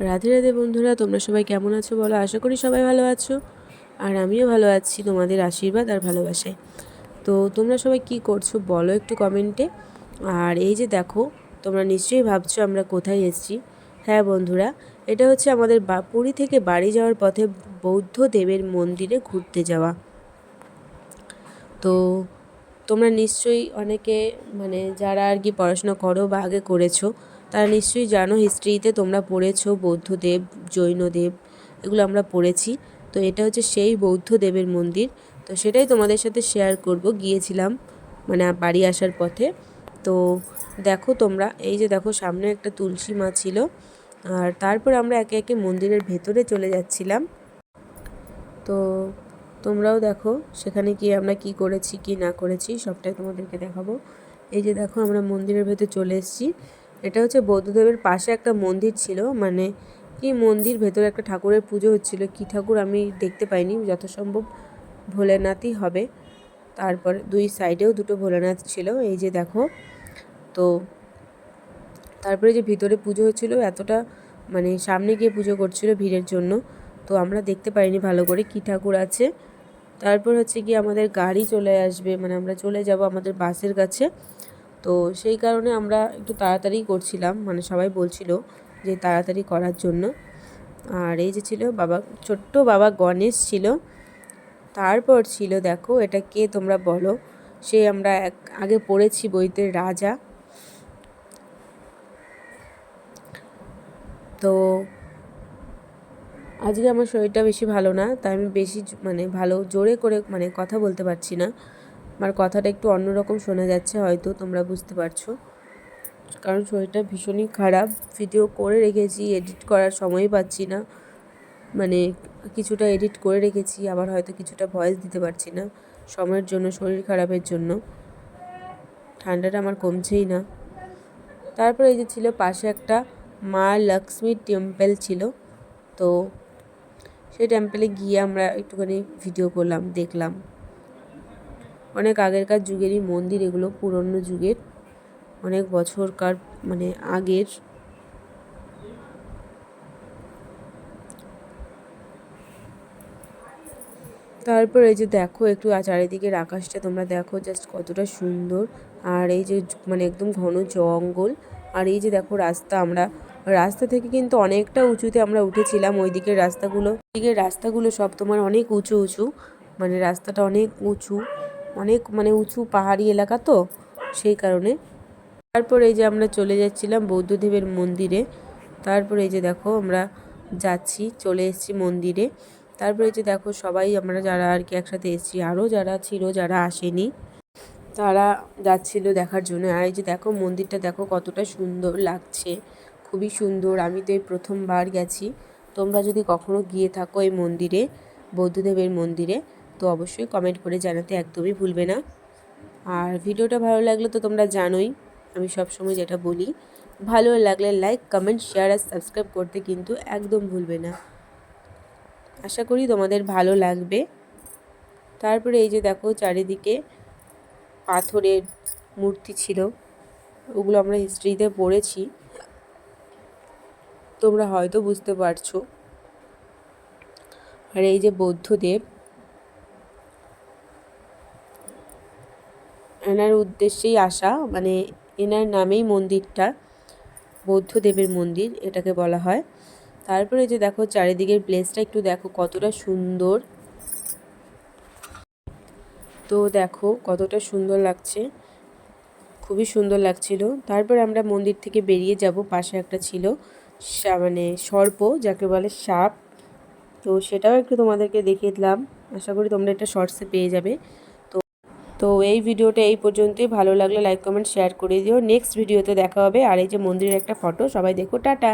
রাধে রাধে বন্ধুরা, তোমরা সবাই কেমন আছো বলো? আশা করি সবাই ভালো আছো। আর আমিও ভালো আছি তোমাদের আশীর্বাদ আর ভালোবাসায়। তো তোমরা সবাই কি করছ বলো একটু কমেন্টে আর এই যে দেখো, তোমরা নিশ্চয়ই ভাবছ আমরা কোথায় এসেছি। হ্যাঁ বন্ধুরা, এটা হচ্ছে আমাদের পুরী থেকে বাড়ি যাওয়ার পথে বৌদ্ধ দেবের মন্দিরে ঘুরতে যাওয়া। তো তোমরা নিশ্চয়ই অনেকে মানে যারা আর কি পড়াশোনা করো বা আগে করেছ, তারা নিশ্চয়ই জানো হিস্ট্রিতে তোমরা পড়েছো বৌদ্ধদেব, জৈনদেব, এগুলো আমরা পড়েছি। তো এটা হচ্ছে সেই বৌদ্ধ দেবের মন্দির। তো সেটাই তোমাদের সাথে শেয়ার করব। গিয়েছিলাম মানে বাড়ি আসার পথে। তো দেখো তোমরা, এই যে দেখো সামনে একটা তুলসী মা ছিল। আর তারপর আমরা একে একে মন্দিরের ভেতরে চলে যাচ্ছিলাম। তো তোমরাও দেখো সেখানে গিয়ে আমরা কি করেছি, কি না করেছি, সবটাই তোমাদেরকে দেখাবো। এই যে দেখো আমরা মন্দিরের ভেতরে চলে এসেছি। এটা হচ্ছে বৌদ্ধদেবের পাশে একটা মন্দির ছিল মানে কি মন্দির ভেতরে একটা ঠাকুরের পুজো হচ্ছিল। কি ঠাকুর আমি দেখতে পাইনি যত সম্ভব ভোলেনাথই হবে। তারপর দুই সাইডেও দুটো ভোলেনাথ ছিল, এই যে দেখো। তো তারপরে যে ভিতরে পুজো হচ্ছিল, এতটা মানে সামনে গিয়ে পুজো করছিল ভিড়ের জন্য, তো আমরা দেখতে পাইনি ভালো করে কী ঠাকুর আছে। তারপর হচ্ছে কি আমাদের গাড়ি চলে আসবে মানে আমরা চলে যাব আমাদের বাসের কাছে। তো সেই কারণে আমরা একটু তাড়াতাড়ি করছিলাম মানে সবাই বলছিল যে তাড়াতাড়ি করার জন্য। আর এই যে ছিল বাবা, ছোট্ট বাবা গণেশ ছিল। তারপর ছিল, দেখো এটা কে তোমরা বলো? সে আমরা এক, আগে পড়েছি বইতে রাজা। তো আজকে আমার শরীরটা বেশি ভালো না, তাই আমি বেশি মানে ভালো জোরে করে মানে কথা বলতে পারছি না। আমার কথাটা একটু অন্যরকম শোনা যাচ্ছে, হয়তো তোমরা বুঝতে পারছ। কারণ শরীরটা ভীষণই খারাপ ভিডিও করে রেখেছি এডিট করার সময়ই পাচ্ছি না। মানে কিছুটা এডিট করে রেখেছি, আবার হয়তো কিছুটা ভয়েস দিতে পারছি না সময়ের জন্য, শরীর খারাপের জন্য। ঠান্ডাটা আমার কমছেই না। তারপরে এই যে ছিল পাশে একটা মা লক্ষ্মীর টেম্পল ছিল, তো সেই টেম্পলে গিয়ে আমরা একটুখানি ভিডিও করলাম, দেখলাম। অনেক আগেরকার যুগেরই মন্দির, এগুলো পুরনো যুগের। অনেক বছরকার মানে আগের। তারপর এই যে দেখো একটু চারিদিকের আকাশটা তোমরা দেখো জাস্ট কতটা সুন্দর। আর এই যে মানে একদম ঘন জঙ্গল। আর এই যে দেখো রাস্তা, আমরা রাস্তা থেকে কিন্তু অনেকটা উঁচুতে আমরা উঠেছিলাম ওই দিকের রাস্তাগুলো দিকের রাস্তাগুলো সব তোমার অনেক উঁচু উঁচু মানে রাস্তাটা অনেক উঁচু, অনেক মানে উঁচু পাহাড়ি এলাকা তো, সেই কারণে। তারপর এই যে আমরা চলে যাচ্ছিলাম বৌদ্ধদেবের মন্দিরে, তারপর এই যে দেখো আমরা যাচ্ছি, চলে এসেছি মন্দিরে। তারপরে যে দেখো সবাই আমরা যারা আর কি একসাথে এসেছি, আরও যারা ছিল, যারা আসেনি তারা যাচ্ছিল দেখার জন্য। আর এই যে দেখো, মন্দিরটা দেখো কতটা সুন্দর লাগছে। খুবই সুন্দর। আমি তো এই প্রথমবার গেছি। তোমরা যদি কখনো গিয়ে থাকো এই মন্দিরে, বৌদ্ধদেবের মন্দিরে, তো অবশ্যই কমেন্ট করে জানাতে একদমই ভুলবে না। আর ভিডিওটা ভালো লাগলে তো তোমরা জানোই, আমি সব সময় যেটা বলি, ভালো লাগলে লাইক কমেন্ট শেয়ার আর সাবস্ক্রাইব করতে কিন্তু একদম ভুলবে না। আশা করি তোমাদের ভালো লাগবে। তারপরে এই যে দেখো চারিদিকে পাথরের মূর্তি ছিল। ওগুলো আমরা হিস্ট্রিতে পড়েছি। তোমরা হয়তো বুঝতে পারছ। আর এই যে বৌদ্ধদেব, এনার উদ্দেশ্যেই আসা মানে এনার নামেই মন্দিরটা, বৌদ্ধদেবের মন্দির এটাকে বলা হয়। তারপরে যে দেখো চারিদিকের প্লেসটা একটু দেখো কতটা সুন্দর। তো দেখো কতটা সুন্দর লাগছে। খুবই সুন্দর লাগছিল। তারপর আমরা মন্দির থেকে বেরিয়ে যাব, পাশে একটা ছিল মানে সর্প, যাকে বলে সাপ। তো সেটাও একটু তোমাদেরকে দেখিয়ে দিলাম। আশা করি তোমরা এটা শর্টসে পেয়ে যাবে। তো তো এই ভিডিওটা এই পর্যন্তই। ভালো লাগলে লাইক কমেন্ট শেয়ার করে দিও। নেক্সট ভিডিওতে দেখা হবে। আর এই যে মন্দিরের একটা ফটো সবাই দেখো, টাটা!